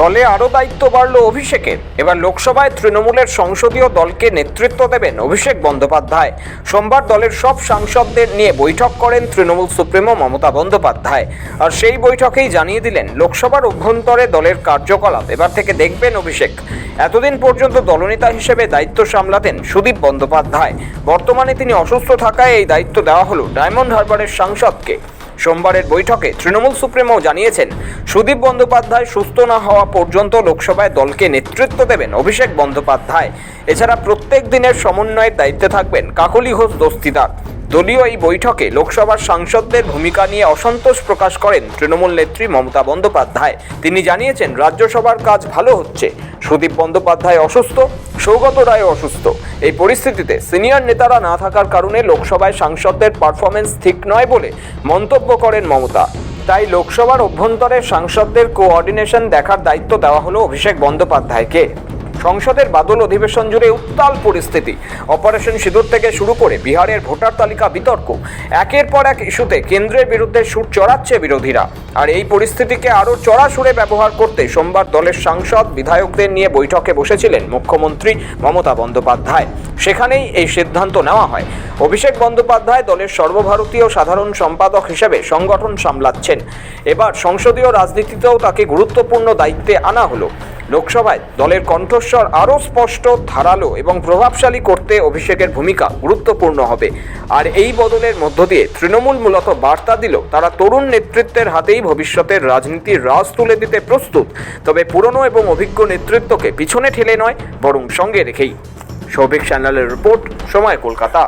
দলে আরও দায়িত্ব বাড়ল অভিষেকের এবার লোকসভায় তৃণমূলের সংসদীয় দলকে নেতৃত্ব দেবেন অভিষেক বন্দ্যোপাধ্যায়। সোমবার দলের সব সাংসদদের নিয়ে বৈঠক করেন তৃণমূল সুপ্রিমো মমতা বন্দ্যোপাধ্যায়। আর সেই বৈঠকেই জানিয়ে দিলেন, লোকসভার অভ্যন্তরে দলের কার্যকলাপ। এবার থেকে দেখবেন অভিষেক। এতদিন পর্যন্ত দলনেতা হিসেবে দায়িত্ব সামলাতেন সুদীপ বন্দ্যোপাধ্যায়। বর্তমানে তিনি অসুস্থ থাকায় এই দায়িত্ব দেওয়া হলো ডায়মন্ড হারবারের সাংসদকে। সোমবারের বৈঠকে তৃণমূল সুপ্রিমো জানিয়েছেন, সুদীপ বন্দ্যোপাধ্যায় সুস্থ না হওয়া পর্যন্ত লোকসভায় দলকে নেতৃত্ব দেবেন অভিষেক বন্দ্যোপাধ্যায়। এছাড়া প্রত্যেক দিনের সমন্বয়ের দায়িত্বে থাকবেন কাকলি ঘোষ দস্তিদার। দলীয় এই বৈঠকে লোকসভার সাংসদদের ভূমিকা নিয়ে অসন্তোষ প্রকাশ করেন তৃণমূল নেত্রী মমতা বন্দ্যোপাধ্যায়। তিনি জানিয়েছেন, রাজ্যসভার কাজ ভালো হচ্ছে সুদীপ বন্দ্যোপাধ্যায় অসুস্থ, সৌগত রায় অসুস্থ। এই পরিস্থিতিতে সিনিয়র নেতারা না থাকার কারণে লোকসভায় সাংসদদের পারফরমেন্স ঠিক নয় বলে মন্তব্য করেন মমতা। তাই লোকসভার অভ্যন্তরে সাংসদদের কোঅর্ডিনেশন দেখার দায়িত্ব দেওয়া হলো অভিষেক বন্দ্যোপাধ্যায়কে। সংসদের বাদল অধিবেশন জুড়ে উত্তাল পরিস্থিতি। অপারেশন সিঁদুর থেকে শুরু করে বিহারের ভোটার তালিকা বিতর্ক। একের পর এক ইস্যুতে কেন্দ্রের বিরুদ্ধে সুর চড়াচ্ছে বিরোধীরা। আর এই পরিস্থিতিকে আরও চড়া সুরে ব্যবহার করতে সোমবার দলের সাংসদ, বিধায়কদের নিয়ে বৈঠকে বসেছিলেন মুখ্যমন্ত্রী মমতা বন্দ্যোপাধ্যায়। সেখানেই এই সিদ্ধান্ত নেওয়া হয়। অভিষেক বন্দ্যোপাধ্যায় দলের সর্বভারতীয় সাধারণ সম্পাদক হিসেবে সংগঠন সামলাচ্ছেন। এবার সংসদীয় রাজনীতিতেও তাকে গুরুত্বপূর্ণ দায়িত্বে আনা হলো। লোকসভায় দলের কণ্ঠস্বর আরও স্পষ্ট, ধারালো এবং প্রভাবশালী করতে অভিষেকের ভূমিকা গুরুত্বপূর্ণ হবে। আর এই বদলের মধ্য দিয়ে তৃণমূল মূলত বার্তা দিল, তারা তরুণ নেতৃত্বের হাতেই ভবিষ্যতের রাজনীতির রাজ তুলে দিতে প্রস্তুত। তবে পুরনো এবং অভিজ্ঞ নেতৃত্বকে পিছনে ঠেলে নয়, বরং সঙ্গে রেখেই। সৌভিক চ্যানেলের রিপোর্ট, সময় কলকাতা।